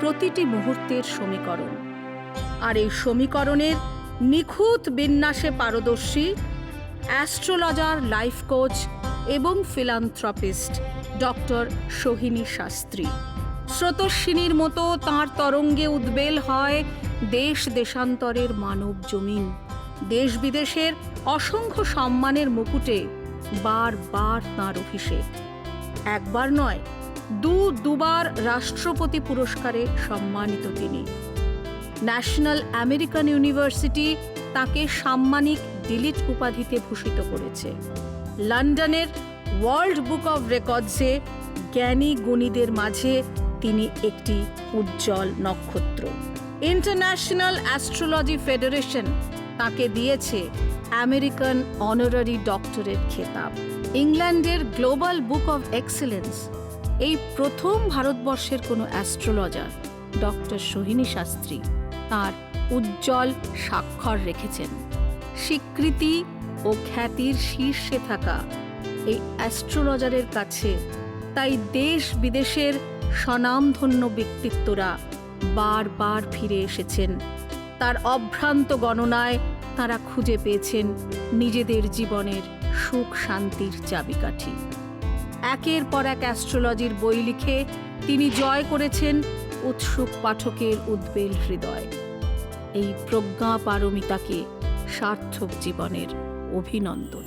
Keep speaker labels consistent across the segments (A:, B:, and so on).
A: প্রতিটি মুহূর্তের সমীকরণ। আর এই সমীকরণের নিখুঁত বিন্যাসে পারদর্শী অ্যাস্ট্রোলজার, লাইফ কোচ এবং ফিলান্থ্রপিস্ট ডক্টর সোহিনী শাস্ত্রী। স্রোতস্বিনীর মতো তাঁর তরঙ্গে উদ্বেল হয় দেশ দেশান্তরের মানব জমিন। দেশ বিদেশের অসংখ্য সম্মানের মুকুটে বারবার তাঁর অভিষেক। একবার নয় দু দুবার রাষ্ট্রপতি পুরস্কারে সম্মানিত তিনি। ন্যাশনাল আমেরিকান ইউনিভার্সিটি তাকে সাম্মানিক ডিলিট উপাধিতে ভূষিত করেছে। লন্ডনের ওয়ার্ল্ড বুক অব রেকর্ডসে জ্ঞানী গুণীদের মাঝে তিনি একটি উজ্জ্বল নক্ষত্র। ইন্টারন্যাশনাল অ্যাস্ট্রোলজি ফেডারেশন তাকে দিয়েছে আমেরিকান অনারারি ডক্টরেট খেতাব। ইংল্যান্ডের গ্লোবাল বুক অব এক্সেলেন্স এই প্রথম ভারতবর্ষের কোনো অ্যাস্ট্রোলজার, ডক্টর সোহিনী শাস্ত্রী, তার উজ্জ্বল স্বাক্ষর রেখেছেন। স্বীকৃতি ও খ্যাতির শীর্ষে থাকা এই অ্যাস্ট্রোলজারের কাছে তাই দেশ বিদেশের স্বনামধন্য ব্যক্তিত্বরা বারবার ফিরে এসেছেন। তার অভ্রান্ত গণনায় তারা খুঁজে পেয়েছেন নিজেদের জীবনের সুখ শান্তির চাবিকাঠি। একের পর এক অ্যাস্ট্রোলজির বই লিখে তিনি জয় করেছেন উৎসুক পাঠকের উদ্বেল হৃদয়। এই প্রজ্ঞা পারমিতাকে সার্থক জীবনের অভিনন্দন।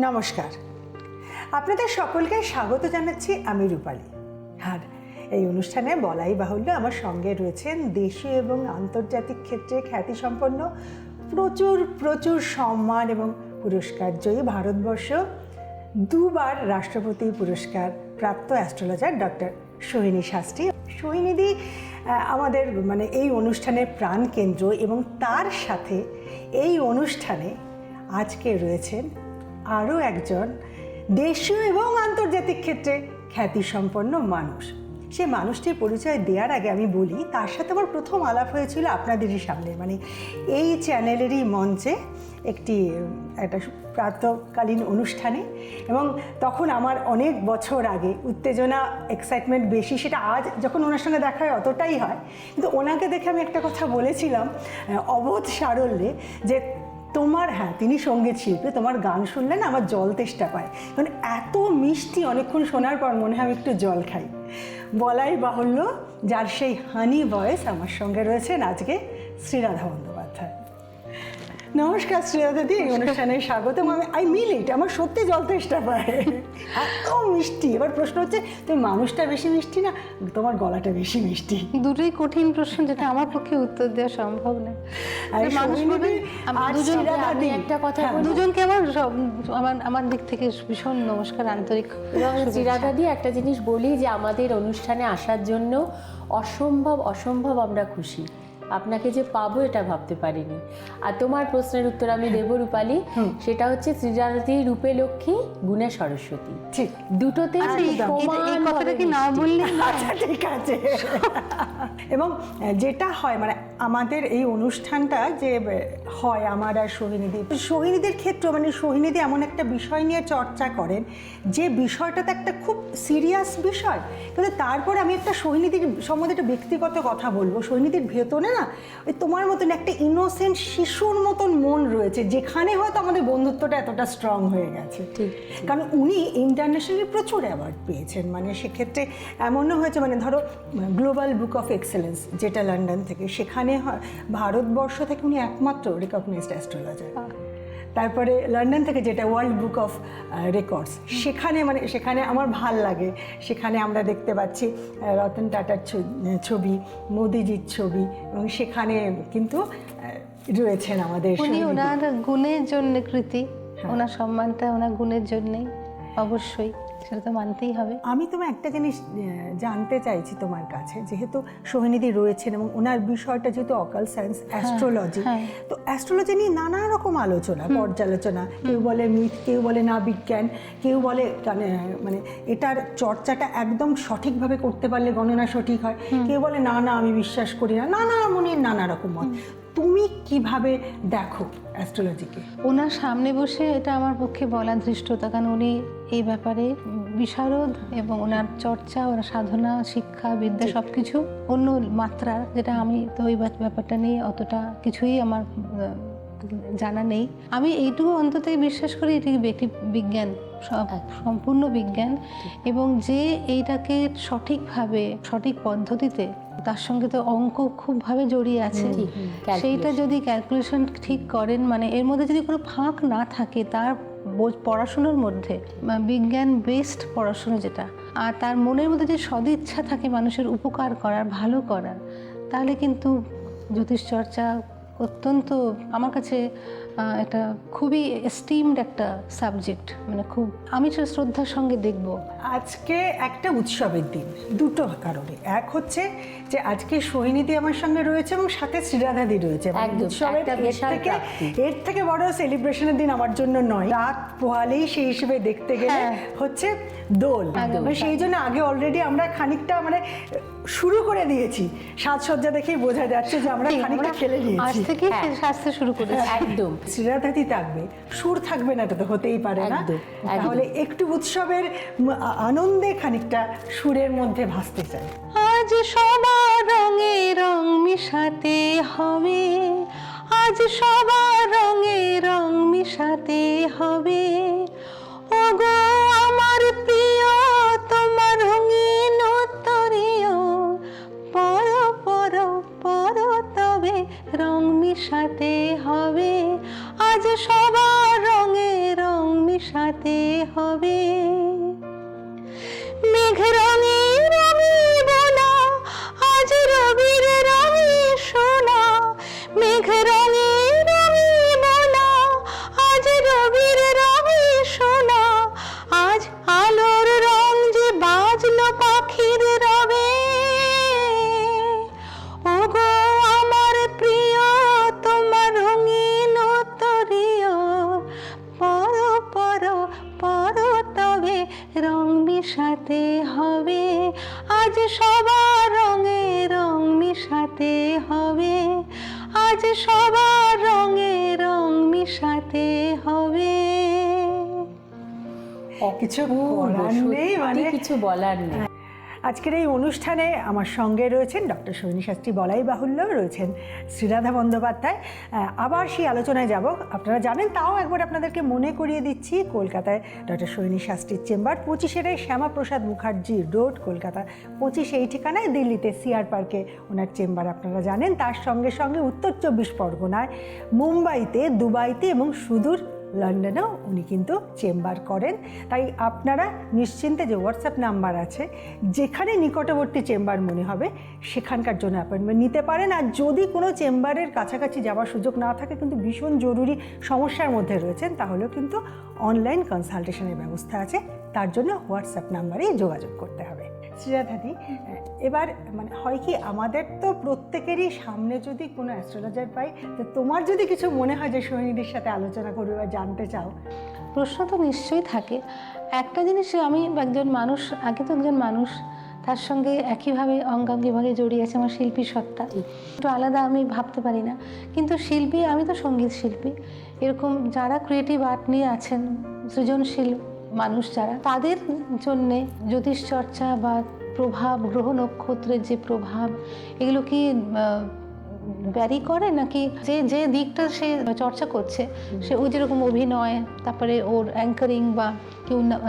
B: নমস্কার। আপনাদের সকলকে স্বাগত জানাচ্ছি আমি রূপালী। আর এই অনুষ্ঠানে বলাই বাহুল্য আমার সঙ্গে রয়েছেন দেশীয় এবং আন্তর্জাতিক ক্ষেত্রে খ্যাতিসম্পন্ন প্রচুর প্রচুর সম্মান এবং পুরস্কার। জয়ী ভারতবর্ষ। দুবার রাষ্ট্রপতি পুরস্কার প্রাপ্ত অ্যাস্ট্রোলজার ডক্টর সোহিনী শাস্ত্রী। সোহিনীদি আমাদের মানে এই অনুষ্ঠানের প্রাণকেন্দ্র এবং তার সাথে এই অনুষ্ঠানে আজকে রয়েছেন আরও একজন দেশীয় এবং আন্তর্জাতিক ক্ষেত্রে খ্যাতিসম্পন্ন মানুষ। সে মানুষটির পরিচয় দেওয়ার আগে আমি বলি, তার সাথে আমার প্রথম আলাপ হয়েছিল আপনাদেরই সামনে। মানে এই চ্যানেলেরই মঞ্চে একটি, একটা প্রাতকালীন অনুষ্ঠানে এবং তখন আমার অনেক বছর আগে উত্তেজনা এক্সাইটমেন্ট বেশি, সেটা আজ যখন ওনার সঙ্গে দেখা হয় অতটাই হয়। কিন্তু ওনাকে দেখে আমি একটা কথা বলেছিলাম অবোধ সারল্যে যে তোমার হ্যাঁ তিনি সংগীত শিল্পী, তোমার গান শুনলে না আমার জল তেষ্টা পায়। মানে এত মিষ্টি অনেকক্ষণ শোনার পর মনে হয় আমি একটু জল খাই। বলাই বাহুল্য, যার সেই হানি বয়েস আমার সঙ্গে রয়েছেন আজকে শ্রীরাধা বন্দ্যোপাধ্যায়। নমস্কার শ্রীরাধা দি এই অনুষ্ঠানে স্বাগতম। আমি আই মিল ইট আমার সত্যি জল তেষ্টা পায়। এত মিষ্টি। এবার প্রশ্ন হচ্ছে তুমি মানুষটা বেশি মিষ্টি না তোমার গলাটা বেশি মিষ্টি?
C: দুটোই কঠিন প্রশ্ন যেটা আমার পক্ষে উত্তর দেওয়া সম্ভব না।
D: একটা কথা
B: হ্যাঁ,
C: দুজনকে আমার আমার আমার দিক থেকে ভীষণ নমস্কার আন্তরিক।
D: জিরাদা দিয়ে একটা জিনিস বলি যে আমাদের অনুষ্ঠানে আসার জন্য অসম্ভব অসম্ভব আমরা খুশি। আপনাকে যে পাবো এটা ভাবতে পারিনি। আর তোমার প্রশ্নের উত্তর আমি দেব রূপালি। সেটা হচ্ছে শ্রীজাতি রূপে লক্ষ্মী গুণে সরস্বতী।
B: ঠিক।
D: দুটোতে
C: আচ্ছা, এই- কথাটা কি না বললে
B: আচ্ছা ঠিক আছে। এবং যেটা হয় মানে আমাদের এই অনুষ্ঠানটা যে হয় আমার আর সোহিনীদি। সোহিনীদের ক্ষেত্রে মানে সোহিনীদি এমন একটা বিষয় নিয়ে চর্চা করেন যে বিষয়টাতে একটা খুব সিরিয়াস বিষয়। কিন্তু তারপরে আমি একটা সোহিনীদির সম্বন্ধে একটা ব্যক্তিগত কথা বলব। সোহিনীদির ভেতরে না ওই তোমার মতন একটা ইনোসেন্ট শিশুর মতন মন রয়েছে যেখানে হয়তো আমাদের বন্ধুত্বটা এতটা স্ট্রং হয়ে গেছে।
D: ঠিক,
B: কারণ উনি ইন্টারন্যাশনালি প্রচুর অ্যাওয়ার্ড পেয়েছেন। মানে সেক্ষেত্রে এমনও হয়েছে মানে ধরো গ্লোবাল বুক অফ এক্সেলেন্স যেটা লন্ডন থেকে সেখানে হয় ভারতবর্ষ থেকে উনি একমাত্র রেকগনাইজড অ্যাস্ট্রোলজার তারপরে লন্ডন থেকে যেটা ওয়ার্ল্ড বুক অফ রেকর্ডস সেখানে মানে সেখানে আমার ভালো লাগে। সেখানে আমরা দেখতে পাচ্ছি রতন টাটার ছবি মোদিজির ছবি এবং সেখানে কিন্তু রয়েছেন আমাদের
C: উনি ওনার গুণের জন্য কৃতি। ওনার সম্মানটা ওনার গুণের জন্যই অবশ্যই। সেটা তো মানতেই হবে।
B: আমি তোমার একটা জিনিস জানতে চাইছি তোমার কাছে। যেহেতু সোহিনীদি রয়েছেন এবং ওনার বিষয়টা যেহেতু অকাল সায়েন্স অ্যাস্ট্রোলজি। তো অ্যাস্ট্রোলজি নিয়ে নানা রকম আলোচনা পর্যালোচনা। কেউ বলে মিথ কেউ বলে না বিজ্ঞান কেউ বলে মানে এটার চর্চাটা একদম সঠিকভাবে করতে পারলে গণনা সঠিক হয়। কেউ বলে না না আমি বিশ্বাস করি না। নানা মনের নানা রকম মত। তুমি কীভাবে দেখো অ্যাস্ট্রোলজিকে
C: ওনার সামনে বসে এটা আমার পক্ষে বলা ধৃষ্টতা কারণ উনি এই ব্যাপারে বিশারদ এবং ওনার চর্চা ওনার সাধনা শিক্ষা বিদ্যা সব কিছু অন্য মাত্রা যেটা আমি তো ওই ব্যাপারটা নিয়ে অতটা কিছুই আমার জানা নেই। আমি এইটুকু অন্তত বিশ্বাস করি এটি ব্যক্তি বিজ্ঞান সম্পূর্ণ বিজ্ঞান এবং যে এইটাকে সঠিকভাবে সঠিক পদ্ধতিতে তার সঙ্গে তো অঙ্ক খুবভাবে জড়িয়ে আছে। সেইটা যদি ক্যালকুলেশন ঠিক করেন মানে এর মধ্যে যদি কোনো ফাঁক না থাকে তার পড়াশোনার মধ্যে বিজ্ঞান বেসড পড়াশোনা যেটা আর তার মনের মধ্যে যে সদিচ্ছা থাকে মানুষের উপকার করার ভালো করার তাহলে কিন্তু জ্যোতিষচর্চা অত্যন্ত আমার কাছে একটা খুবই এস্টিমড একটা সাবজেক্ট মানে খুব আমি সেটা শ্রদ্ধার সঙ্গে দেখব।
B: আজকে একটা উৎসবের দিন দুটো কারণে। এক হচ্ছে যে আজকে সোহিনীদি আমার সঙ্গে রয়েছে এবং সাথে শ্রীরাধাদি রয়েছে। মানে উৎসবের এর থেকে এর থেকে বড় সেলিব্রেশনের দিন আমার জন্য নয়। রাত পোহালেই সেই হিসেবে দেখতে গেলে
C: হ্যাঁ।
B: হচ্ছে দোল। মানে সেই জন্য আগে অলরেডি আমরা খানিকটা মানে শুরু করে দিয়েছি। সাজসজ্জা দেখেই বোঝা যাচ্ছে যে আমরা খানিকটা খেলে নিয়েছি।
C: আজ থেকে
D: হ্যাঁ।
C: শাস্তে শুরু করেছি।
D: একদম।
B: শ্রীরাধাদি থাকবে। সুর থাকবে না এটা তো হতেই পারে না। তাহলে একটু উৎসবের আনন্দে খানিকটা সুরের মধ্যে ভাসতে চাই।
C: আজ সবার রঙে রং মিশাতে হবে। আজ সবার রঙে রং মিশাতে হবে। ওগো আমার মিশাতে হবে আজ সবার রঙে রং মিশাতে হবে। আজ সবার রঙে রং মিশাতে হবে।
B: কিছু করার নেই মানে?
D: কিছু বলার নেই।
B: আজকের এই অনুষ্ঠানে আমার সঙ্গে রয়েছেন ডক্টর সৈনী শাস্ত্রী বলাই বাহুল্য, রয়েছেন শ্রীরাধা বন্দ্যোপাধ্যায়। আবার সেই আলোচনায় যাব। আপনারা জানেন, তাও একবার আপনাদেরকে মনে করিয়ে দিচ্ছি, কলকাতায় ডক্টর সৈনী শাস্ত্রীর চেম্বার পঁচিশের শ্যামাপ্রসাদ মুখার্জি রোড, কলকাতা পঁচিশ এই ঠিকানায়, দিল্লিতে সিআর পার্কে ওনার চেম্বার আপনারা জানেন। তার সঙ্গে সঙ্গে উত্তর চব্বিশ পরগনায়, মুম্বাইতে, দুবাইতে এবং সুদূর লন্ডনেও উনি কিন্তু চেম্বার করেন। তাই আপনারা নিশ্চিন্তে যে হোয়াটসঅ্যাপ নাম্বার আছে, যেখানে নিকটবর্তী চেম্বার মনে হবে, সেখানকার জন্য অ্যাপয়েন্টমেন্ট নিতে পারেন। আর যদি কোনো চেম্বারের কাছাকাছি যাওয়ার সুযোগ না থাকে, কিন্তু ভীষণ জরুরি সমস্যার মধ্যে রয়েছেন, তাহলেও কিন্তু অনলাইন কনসালটেশনের ব্যবস্থা আছে। তার জন্য হোয়াটসঅ্যাপ নাম্বারেই যোগাযোগ করতে হবে। শ্রীরাধাদি এবার মানে হয় কি আমাদের তো প্রত্যেকেরই সামনে যদি কোনো অ্যাস্ট্রোলজার পাই, তো তোমার যদি কিছু মনে হয় যে সৈনিকদের সাথে আলোচনা করবে বা জানতে চাও?
C: প্রশ্ন তো নিশ্চয়ই থাকে। একটা জিনিস আমি একজন মানুষ, আগে তো একজন মানুষ, তার সঙ্গে একইভাবে অঙ্গাঙ্গিভাবে জড়িয়ে আছে আমার শিল্পী সত্তা। একটু আলাদা আমি ভাবতে পারি না। কিন্তু শিল্পী, আমি তো সংগীত শিল্পী। এরকম যারা ক্রিয়েটিভ আর্ট নিয়ে আছেন, সৃজনশীল মানুষ যারা তাদের জন্যে জ্যোতিষ চর্চা বা প্রভাব গ্রহ নক্ষত্রের যে প্রভাব এগুলো কি ব্যারি করে? নাকি যে যে দিকটা সে চর্চা করছে সে ওই যেরকম অভিনয় তারপরে ওর অ্যাঙ্কারিং বা কেউ না-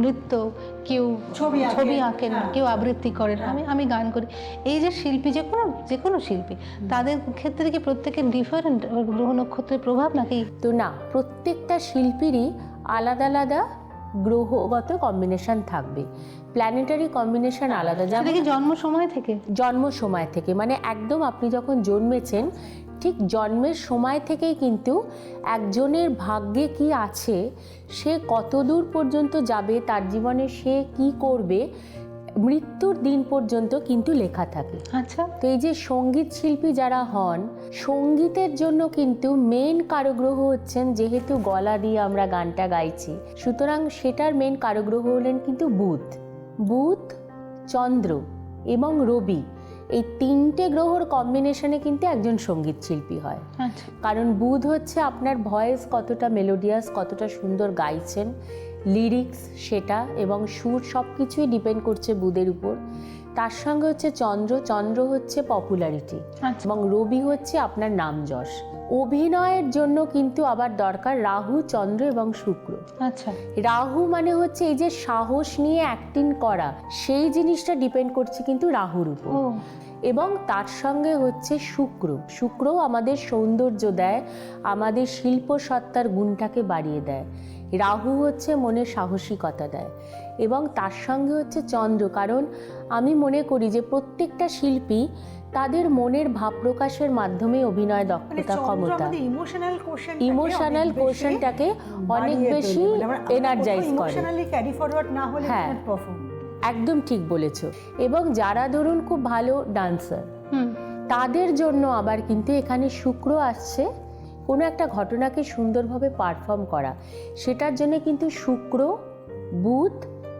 C: নৃত্য কেউ
B: ছবি আঁকেন।
C: ছবি আঁকেন
B: হ্যাঁ।
C: কেউ আবৃত্তি করেন। আমি আমি গান করি। এই যে শিল্পী যে কোনো যে কোনো শিল্পী তাদের ক্ষেত্রে কি প্রত্যেকের ডিফারেন্ট গ্রহ নক্ষত্রের প্রভাব নাকি?
D: তো না প্রত্যেকটা শিল্পীরই আলাদা আলাদা গ্রহগত কম্বিনেশন থাকবে। প্ল্যানেটারি কম্বিনেশন আলাদা।
C: যাবে জন্ম সময় থেকে?
D: জন্ম সময় থেকে। মানে একদম আপনি যখন জন্মেছেন ঠিক জন্মের সময় থেকেই কিন্তু একজনের ভাগ্যে কি আছে সে কতদূর পর্যন্ত যাবে তার জীবনে সে কি করবে মৃত্যুর দিন পর্যন্ত কিন্তু লেখা থাকে।
C: আচ্ছা।
D: তো এই যে সংগীত শিল্পী যারা হন সঙ্গীতের জন্য কিন্তু মেন কারগ্রহ হচ্ছেন যেহেতু গলা দিয়ে আমরা গানটা গাইছি। সুতরাং সেটার মেন কারগ্রহ হলেন কিন্তু বুধ। বুধ চন্দ্র এবং রবি এই তিনটে গ্রহর কম্বিনেশনে কিন্তু একজন সংগীত শিল্পী হয়।
C: আচ্ছা।
D: কারণ বুধ হচ্ছে আপনার ভয়েস কতটা মেলোডিয়াস কতটা সুন্দর গাইছেন। লিরিক্স সেটা এবং সুর সব কিছুই ডিপেন্ড করছে বুধের উপর। তার সঙ্গে হচ্ছে চন্দ্র চন্দ্র হচ্ছে পপুলারিটি
C: আচ্ছা।
D: এবং রবি হচ্ছে আপনার নাম যশ। অভিনয়ের জন্য কিন্তু আবার দরকার রাহু চন্দ্র এবং শুক্র।
C: আচ্ছা।
D: রাহু মানে হচ্ছে এই যে সাহস নিয়ে অ্যাক্টিং করা সেই জিনিসটা ডিপেন্ড করছে কিন্তু রাহুর উপর। এবং তার সঙ্গে হচ্ছে শুক্র। শুক্র আমাদের সৌন্দর্য দেয় আমাদের শিল্প সত্তার গুণটাকে বাড়িয়ে দেয়। রাহু হচ্ছে মনে সাহসিকতা দেয় এবং তার সঙ্গে হচ্ছে চন্দ্র। কারণ আমি মনে করি যে প্রত্যেকটা শিল্পী তাদের মনের ভাব প্রকাশের মাধ্যমে অভিনয়
B: মানে
D: দক্ষতা ক্ষমতা।
B: ইমোশনাল কোশ্চেন
D: কোশ্চেনটাকে অনেক বেশি এনার্জাইজ করে।
B: ইমোশনালি ক্যারি ফরওয়ার্ড না হলে
D: হ্যাঁ। একদম ঠিক বলেছ। এবং যারা ধরুন খুব ভালো ডান্সার
C: হুম।
D: তাদের জন্য আবার কিন্তু এখানে শুক্র আসছে। কোনো একটা ঘটনাকে সুন্দরভাবে পারফর্ম করা। সেটার জন্য কিন্তু শুক্র বুধ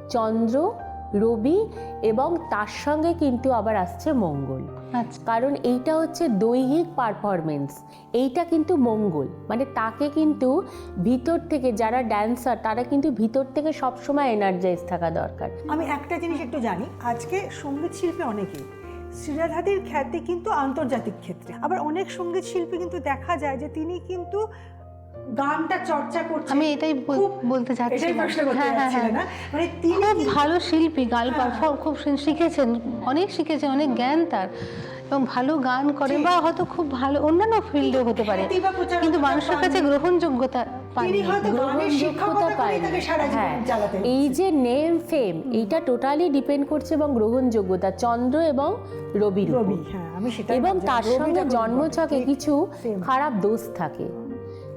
D: চন্দ্র রবি এবং তার সঙ্গে কিন্তু আবার আসছে মঙ্গল।
C: আচ্ছা।
D: কারণ এইটা হচ্ছে দৈহিক পারফরমেন্স এইটা কিন্তু মঙ্গল। মানে তাকে কিন্তু ভিতর থেকে যারা ড্যান্সার তারা কিন্তু ভিতর থেকে সবসময় এনার্জাইজ থাকা দরকার।
B: আমি একটা জিনিস একটু জানি আজকে সংগীত শিল্পী অনেকেই শ্রীরাধাদির খ্যাতি কিন্তু আন্তর্জাতিক ক্ষেত্রে। আবার অনেক সংগীত শিল্পী কিন্তু দেখা যায় যে তিনি কিন্তু গানটা চর্চা করছেন।
C: আমি এটাই বল- বলতে চাচ্ছি
B: করতে
C: হ্যাঁ, হ্যাঁ, হ্যাঁ।
B: না মানে তিনি
C: ভালো শিল্পী গান
B: হ্যাঁ।
C: পারফর্ম খুব শিখেছেন অনেক শিখেছেন অনেক জ্ঞান তার। এবং ভালো গান করে বা হয়তো খুব ভালো অন্যান্য ফিল্ডেও হতে পারে। কিন্তু মানুষের কাছে গ্রহণযোগ্যতা পাননি
D: গ্রহণযোগ্যতা পায়নি। হ্যাঁ এই যে নেম ফেম এইটা টোটালি ডিপেন্ড করছে এবং গ্রহণযোগ্যতা চন্দ্র এবং রবির
B: হ্যাঁ
D: এবং তার সঙ্গে জন্মছকে কিছু খারাপ দোষ থাকে।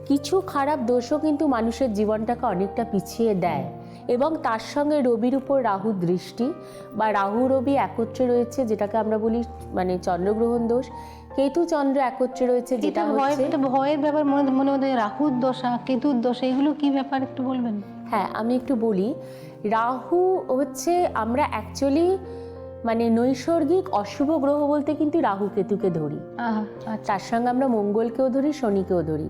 D: কিছু খারাপ দোষও কিন্তু মানুষের জীবনটাকে অনেকটা পিছিয়ে দেয়। এবং তার সঙ্গে রবির উপর রাহু দৃষ্টি বা রাহু রবি একত্রে রয়েছে যেটাকে আমরা বলি মানে চন্দ্রগ্রহণ দোষ। কেতু চন্দ্র একত্রে রয়েছে যেটা
C: ভয় এটা ভয়ের ব্যাপার মনে মনে মধ্যে রাহুর দশা কেতুর দশা এগুলো কি ব্যাপার একটু বলবেন?
D: হ্যাঁ আমি একটু বলি। রাহু হচ্ছে আমরা অ্যাকচুয়ালি মানে নৈসর্গিক অশুভ গ্রহ বলতে কিন্তু রাহু কেতুকে ধরি।
C: আচ্ছা।
D: তার সঙ্গে আমরা মঙ্গলকেও ধরি শনিকেও ধরি।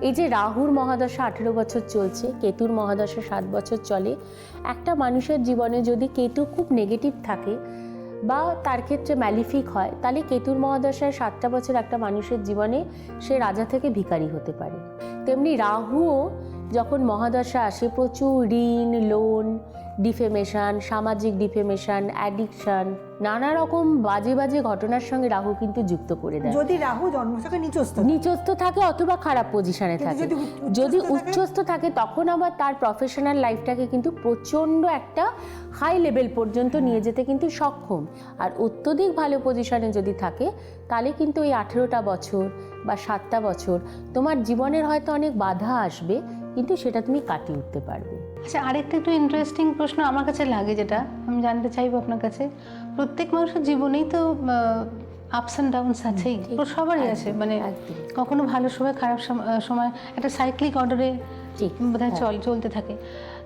D: এই যে রাহুর মহাদশা আঠেরো বছর চলছে কেতুর মহাদশা সাত বছর চলে একটা মানুষের জীবনে যদি কেতু খুব নেগেটিভ থাকে বা তার ক্ষেত্রে ম্যালিফিক হয়, তাহলে কেতুর মহাদশায় সাতটা বছর একটা মানুষের জীবনে সে রাজা থেকে ভিকারি হতে পারে। তেমনি রাহুও যখন মহাদশা আসে, প্রচুর ঋণ লোন ডিফেমেশন সামাজিক ডিফেমেশন অ্যাডিকশন নানা রকম বাজে বাজে ঘটনার সঙ্গে রাহু কিন্তু যুক্ত করে দেয়।
B: যদি রাহু জন্মছকে নিচস্থ
D: নিচস্থ থাকে অথবা খারাপ পজিশনে থাকে।
B: যদি? উচ্চস্থ থাকে
D: তখন আবার তার প্রফেশনাল লাইফটাকে কিন্তু প্রচণ্ড একটা হাই লেভেল পর্যন্ত নিয়ে যেতে কিন্তু সক্ষম। আর অত্যধিক ভালো পজিশনে যদি থাকে তাহলে কিন্তু ওই আঠেরোটা বছর বা সাতটা বছর তোমার জীবনের হয়তো অনেক বাধা আসবে কিন্তু সেটা তুমি কাটিয়ে উঠতে পারবে।
C: আচ্ছা আরেকটা একটু ইন্টারেস্টিং প্রশ্ন আমার কাছে লাগে যেটা আমি জানতে চাইব আপনার কাছে। প্রত্যেক মানুষের জীবনেই তো আপস অ্যান্ড ডাউনস আছেই। সবারই আছে মানে। কখনো ভালো সময় খারাপ সম- সময় একটা সাইক্লিক অর্ডারে
D: ঠিক,
C: বোধহয়
D: হ্যাঁ।
C: চল চলতে থাকে।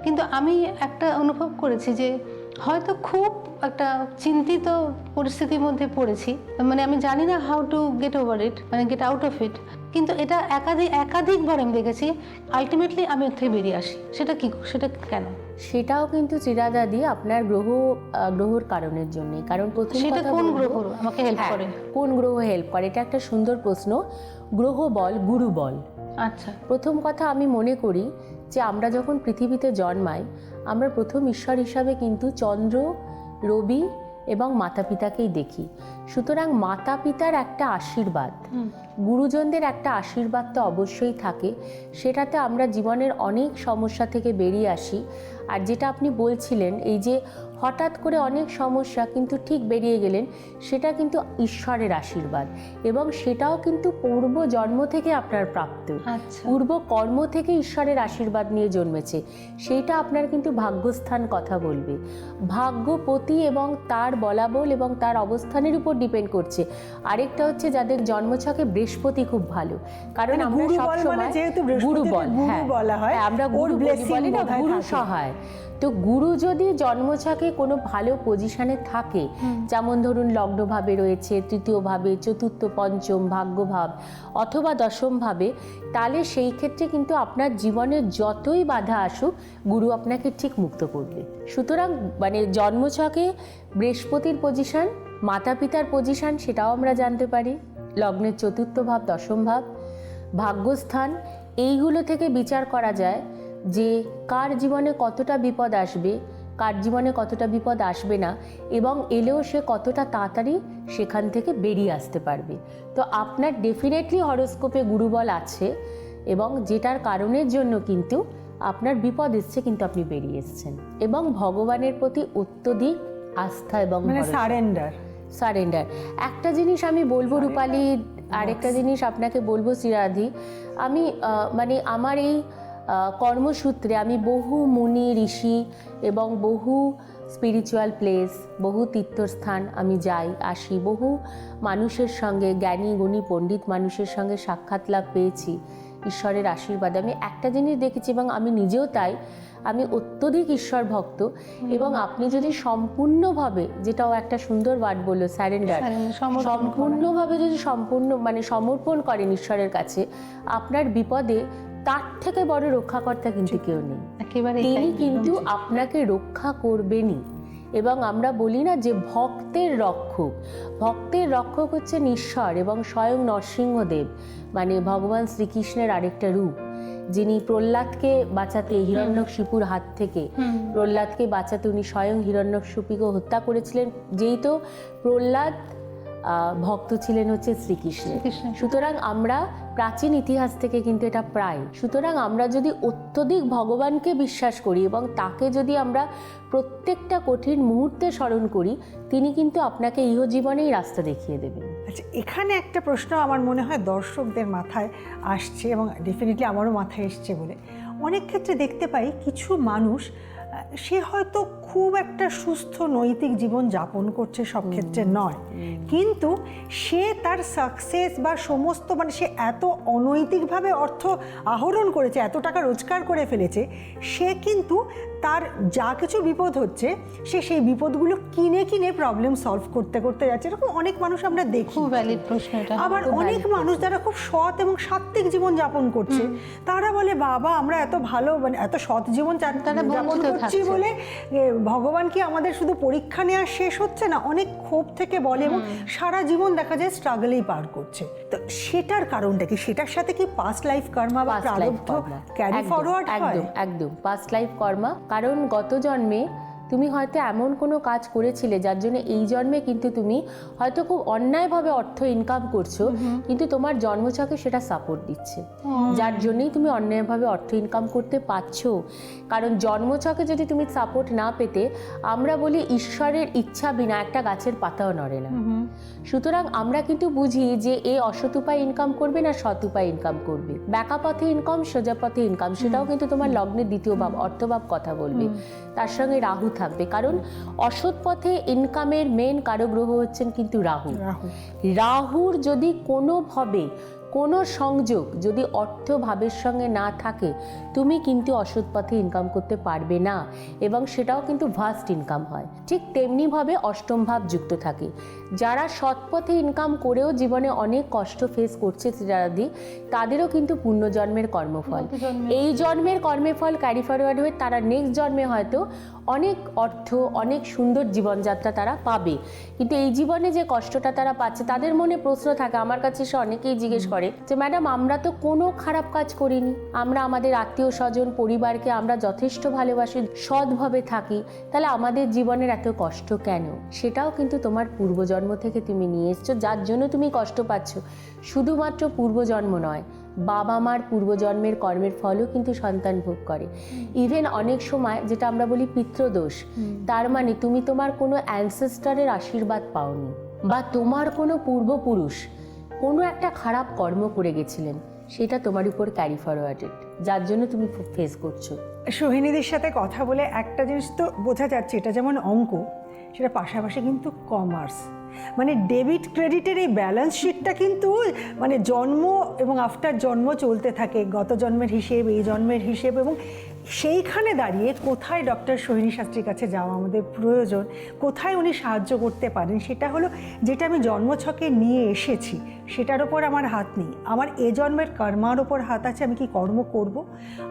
C: কিন্তু আমি একটা অনুভব করেছি যে হয়তো খুব একটা চিন্তিত পরিস্থিতির মধ্যে পড়েছি। মানে আমি জানি না how to get over it মানে গেট আউট অফ ইট কিন্তু এটা একাধিক একাধিকবার আমি দেখেছি। আলটিমেটলি আমি ওর থেকে বেরিয়ে আসি। সেটা কি সেটা কেন?
D: সেটাও কিন্তু চিরাদাদি আপনার গ্রহ গ্রহর কারণের জন্য কারণ প্রথম
C: সেটা কোন গ্রহ? আমাকে হেল্প
D: হ্যাঁ,
C: করে।
D: কোন গ্রহ হেল্প করে? এটা একটা সুন্দর প্রশ্ন। গ্রহ বল গুরু বল।
C: আচ্ছা।
D: প্রথম কথা আমি মনে করি যে আমরা যখন পৃথিবীতে জন্মাই আমরা প্রথম ঈশ্বর হিসাবে কিন্তু চন্দ্র রবি এবং মাতা পিতাকেই দেখি। সুতরাং মাতা পিতার একটা আশীর্বাদ। গুরুজনদের একটা আশীর্বাদ তো অবশ্যই থাকে। সেটাতে আমরা জীবনের অনেক সমস্যা থেকে বেরিয়ে আসি। আর যেটা আপনি বলছিলেন এই যে হঠাৎ করে অনেক সমস্যা কিন্তু ঠিক বেরিয়ে গেলেন সেটা কিন্তু ঈশ্বরের আশীর্বাদ এবং সেটাও কিন্তু পূর্ব জন্ম থেকে আপনার প্রাপ্ত।
C: আচ্ছা।
D: পূর্ব কর্ম থেকে ঈশ্বরের আশীর্বাদ নিয়ে জন্মেছে সেইটা আপনার কিন্তু ভাগ্যস্থান কথা বলবে। ভাগ্যপতি এবং তার বলাবল এবং তার অবস্থানের উপর ডিপেন্ড করছে। আরেকটা হচ্ছে যাদের জন্মছকে বৃহস্পতি খুব ভালো কারণ
B: মানে
D: আমরা সবসময়
B: মানে যেহেতু
D: গুরু বল হ্যাঁ।
B: বলা হয়,
D: হ্যাঁ, আমরা গুরু বলি না গুরু সহায়। তো গুরু যদি জন্মছকে কোনো ভালো পজিশনে থাকে যেমন ধরুন লগ্নভাবে রয়েছে তৃতীয় ভাবে চতুর্থ পঞ্চম ভাগ্যভাব অথবা দশম ভাবে তাহলে সেই ক্ষেত্রে কিন্তু আপনার জীবনে যতই বাধা আসুক গুরু আপনাকে ঠিক মুক্ত করবে। সুতরাং মানে জন্মছকে বৃহস্পতির পজিশন মাতা পিতার পজিশন সেটাও আমরা জানতে পারি। লগ্নের চতুর্থ ভাব দশম ভাব ভাগ্যস্থান এইগুলো থেকে বিচার করা যায়। যে কার জীবনে কতটা বিপদ আসবে কার জীবনে কতটা বিপদ আসবে না এবং এলেও সে কতটা তাড়াতাড়ি সেখান থেকে বেরিয়ে আসতে পারবে। তো আপনার ডেফিনেটলি হরোস্কোপে গুরুবল আছে এবং যেটার কারণের জন্য কিন্তু আপনার বিপদ এসছে কিন্তু আপনি বেরিয়ে এসেছেন। এবং ভগবানের প্রতি অত্যধিক আস্থা এবং
B: মানে সারেন্ডার
D: সারেন্ডার একটা জিনিস আমি বলব রূপালি আরেকটা জিনিস আপনাকে বলব শ্রীরাধি। আমি মানে আমার এই কর্মসূত্রে আমি বহু মুনি ঋষি এবং বহু স্পিরিচুয়াল প্লেস বহু তীর্থস্থান আমি যাই আসি। বহু মানুষের সঙ্গে জ্ঞানী গুণী পণ্ডিত মানুষের সঙ্গে সাক্ষাৎ লাভ পেয়েছি ঈশ্বরের আশীর্বাদে। আমি একটা জিনিস দেখেছি এবং আমি নিজেও তাই। আমি অত্যধিক ঈশ্বর ভক্ত এবং আপনি যদি সম্পূর্ণভাবে যেটাও একটা সুন্দর ওয়ার্ড বলল স্যারেন্ডার। সম্পূর্ণভাবে যদি সম্পূর্ণ মানে সমর্পণ করেন ঈশ্বরের কাছে আপনার বিপদে তার থেকে বড় রক্ষাকর্তা কিন্তু কেউ নেই।
C: একেবারে
D: তিনি কিন্তু আপনাকে রক্ষা করবেনই। এবং আমরা বলি না যে ভক্তের রক্ষক। ভক্তের রক্ষক হচ্ছে ঈশ্বর এবং স্বয়ং নরসিংহদেব মানে ভগবান শ্রীকৃষ্ণের আরেকটা রূপ। যিনি প্রহ্লাদকে বাঁচাতে হিরণ্যকশিপুর হাত থেকে প্রহ্লাদকে বাঁচাতে উনি স্বয়ং হিরণ্যকশিপুকে হত্যা করেছিলেন। যেই তো প্রহ্লাদ ভক্ত ছিলেন হচ্ছে শ্রীকৃষ্ণের।
C: শ্রীকৃষ্ণ
D: সুতরাং আমরা প্রাচীন ইতিহাস থেকে কিন্তু এটা প্রায়। সুতরাং আমরা যদি অত্যধিক ভগবানকে বিশ্বাস করি এবং তাকে যদি আমরা প্রত্যেকটা কঠিন মুহূর্তে স্মরণ করি, তিনি কিন্তু আপনাকে ইহজীবনেই রাস্তা দেখিয়ে দেবেন।
B: আচ্ছা এখানে একটা প্রশ্ন আমার মনে হয় দর্শকদের মাথায় আসছে এবং ডেফিনেটলি আমারও মাথায় এসছে বলে। অনেক ক্ষেত্রে দেখতে পাই কিছু মানুষ সে হয়তো খুব একটা সুস্থ নৈতিক জীবন যাপন করছে সব ক্ষেত্রে নয়। কিন্তু সে তার সাকসেস বা সমস্ত মানে সে এত অনৈতিকভাবে অর্থ আহরণ করেছে এত টাকা রোজগার করে ফেলেছে সে কিন্তু তার যা কিছু বিপদ হচ্ছে সে সেই বিপদগুলো কিনে কিনে প্রবলেম সলভ করতে করতে যাচ্ছে। এরকম অনেক মানুষ আমরা দেখি।
C: ভ্যালিড প্রশ্ন এটা।
B: আবার অনেক মানুষ যারা খুব সৎ এবং সাত্ত্বিক জীবন যাপন করছে তারা বলে বাবা আমরা এত ভালো মানে এত সৎ জীবন যাপন করছি বলে ভগবান কি আমাদের শুধু পরীক্ষা নেওয়া শেষ হচ্ছে না? অনেক ক্ষোভ থেকে বলে এবং সারা জীবন দেখা যায় স্ট্রাগলেই পার করছে। তো সেটার কারণটা কি? সেটার সাথে কি পাস্ট লাইফ কর্মা বা প্রারব্ধ ক্যারি ফরওয়ার্ড হয়?
D: একদম একদম। পাস্ট লাইফ কর্মা কারণ গত জন্মে তুমি হয়তো এমন কোনো কাজ করেছিলে যার জন্য এই জন্মে কিন্তু তুমি হয়তো খুব অন্যায়ভাবে অর্থ ইনকাম করছ কিন্তু তোমার জন্মছকে সেটা সাপোর্ট দিচ্ছে। যার জন্যই তুমি অন্যায়ভাবে অর্থ ইনকাম করতে পারছ। কারণ জন্মছকে যদি তুমি সাপোর্ট না পেতে আমরা বলি ঈশ্বরের ইচ্ছা বিনা একটা গাছের পাতাও নড়ে না। সুতরাং আমরা কিন্তু বুঝি যে এ অসৎ উপায় ইনকাম করবে না সৎ উপায় ইনকাম করবে। ব্যাকা পথে ইনকাম সোজা পথে ইনকাম সেটাও কিন্তু তোমার লগ্নের দ্বিতীয় ভাব অর্থভাব কথা বলবে। তার সঙ্গে রাহু থাকবে। কারণ অসৎ পথে ইনকামের মেন কারও গ্রহ হচ্ছেন কিন্তু রাহু।
B: রাহু।
D: রাহুর যদি কোনোভাবে কোনো সংযোগ যদি অর্থ ভাবের সঙ্গে না থাকে তুমি কিন্তু অসৎ পথে ইনকাম করতে পারবে না এবং সেটাও কিন্তু ভাস্ট ইনকাম হয়। ঠিক তেমনিভাবে অষ্টম ভাব যুক্ত থাকে। যারা সৎ পথে ইনকাম করেও জীবনে অনেক কষ্ট ফেস করছে যারা শ্রীরাধি তাদেরও কিন্তু পূর্ণজন্মের কর্মফল। এই জন্মের কর্মের ফল ক্যারি ফরওয়ার্ড হয়ে তারা নেক্সট জন্মে হয়তো অনেক অর্থ অনেক সুন্দর জীবনযাত্রা তারা পাবে। কিন্তু এই জীবনে যে কষ্টটা তারা পাচ্ছে তাদের মনে প্রশ্ন থাকে। আমার কাছে সে অনেকেই জিজ্ঞেস করে করে যে ম্যাডাম আমরা তো কোনো খারাপ কাজ করিনি। আমরা আমাদের আত্মীয় স্বজন পরিবারকে আমরা যথেষ্ট ভালোবাসি সৎভাবে থাকি। তাহলে আমাদের জীবনের এত কষ্ট কেন? সেটাও কিন্তু তোমার পূর্বজন্ম থেকে তুমি নিয়ে এসছো যার জন্য তুমি কষ্ট পাচ্ছ। শুধুমাত্র পূর্বজন্ম নয় বাবা মার পূর্বজন্মের কর্মের ফলও কিন্তু সন্তান ভোগ করে। ইভেন অনেক সময় যেটা আমরা বলি পিতৃদোষ তার মানে তুমি তোমার কোনো অ্যানসেস্টারের আশীর্বাদ পাওনি বা তোমার কোনো পূর্বপুরুষ কোনো একটা খারাপ কর্ম করে গেছিলেন, সেটা তোমার উপর ক্যারি ফরওয়ার্ডেড যার জন্য তুমি ফেস করছ।
B: সোহিনীদের সাথে কথা বলে একটা জিনিস তো বোঝা যাচ্ছে, এটা যেমন অঙ্ক, সেটা পাশাপাশি কিন্তু কমার্স মানে ডেবিট ক্রেডিটের এই ব্যালেন্স শিটটা কিন্তু মানে জন্ম এবং আফটার জন্ম চলতে থাকে, গত জন্মের হিসেব, এই জন্মের হিসেব এবং সেইখানে দাঁড়িয়ে কোথায় ডক্টর সোহিনী শাস্ত্রীর কাছে যাওয়া আমাদের প্রয়োজন, কোথায় উনি সাহায্য করতে পারেন, সেটা হলো যেটা আমি জন্মছকে নিয়ে এসেছি, সেটার ওপর আমার হাত নেই। আমার এ জন্মের কর্মার ওপর হাত আছে, আমি কি কর্ম করব?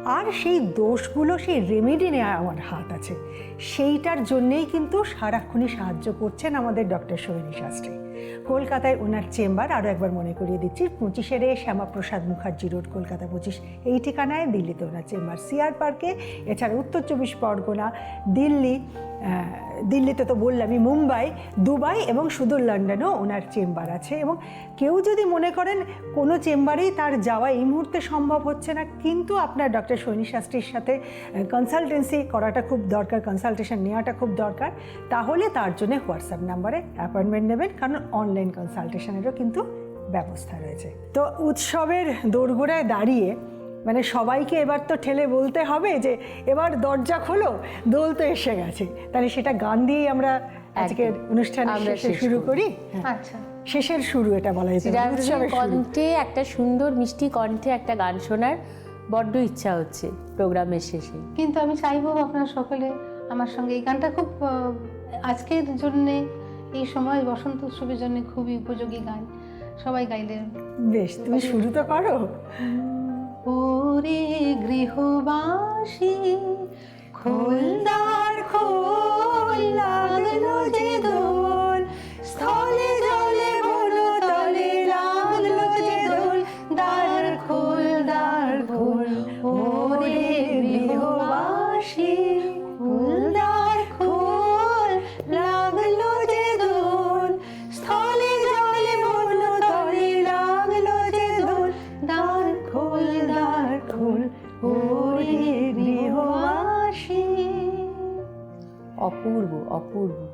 B: আর সেই দোষগুলো, সেই রেমেডি নেওয়া আমার হাত আছে। সেইটার জন্যেই কিন্তু সারাক্ষণই সাহায্য করছেন আমাদের ডক্টর সোহিনী শাস্ত্রী। কলকাতায় ওনার চেম্বার আরও একবার মনে করিয়ে দিচ্ছি, পঁচিশের শ্যামাপ্রসাদ মুখার্জি রোড, কলকাতা পঁচিশ। এই ঠিকানায় দিল্লিতে ওনার চেম্বার। সিআর পার্কে, এছাড়া উত্তর চব্বিশ পরগনা, দিল্লি দিল্লিতে তো বললামই, মুম্বাই, দুবাই এবং সুদূর লন্ডনেও ওনার চেম্বার আছে এবং কেউ যদি মনে করেন কোনো চেম্বারেই তার যাওয়া এই মুহূর্তে সম্ভব হচ্ছে না, কিন্তু আপনার ডক্টর সৈনী শাস্ত্রীর সাথে কনসালটেন্সি করাটা খুব দরকার কনসালটেশন নেওয়াটা খুব দরকার, তাহলে তার জন্য হোয়াটসঅ্যাপ নাম্বারে অ্যাপয়েন্টমেন্ট নেবেন, কারণ অনলাইন কনসালটেশনেরও কিন্তু ব্যবস্থা রয়েছে। তো উৎসবের দোরগোড়ায় দাঁড়িয়ে মানে সবাইকে এবার তো ঠেলে বলতে হবে যে এবার দরজা খোলো দোল তো এসে গেছে। তাহলে সেটা গান দিয়েই আমরা আজকের অনুষ্ঠান শেষে শুরু
D: করি।
B: হ্যাঁ,
C: আচ্ছা।
B: শেষের শুরু এটা বলা যেতে শুরু।
D: কণ্ঠে একটা সুন্দর মিষ্টি কণ্ঠে একটা গান শোনার বড্ড ইচ্ছা হচ্ছে প্রোগ্রামের শেষে।
C: কিন্তু আমি চাইব আপনারা সকলে আমার সঙ্গে এই গানটা খুব আজকের জন্যে এই সময় বসন্ত উৎসবের জন্য খুবই উপযোগী গান। সবাই গাইলেন
B: বেশ তুমি শুরু তো করো।
C: ওরে গৃহবাসী খোলদার খোল যে দোল।
D: অপূর্ব অপূর্ব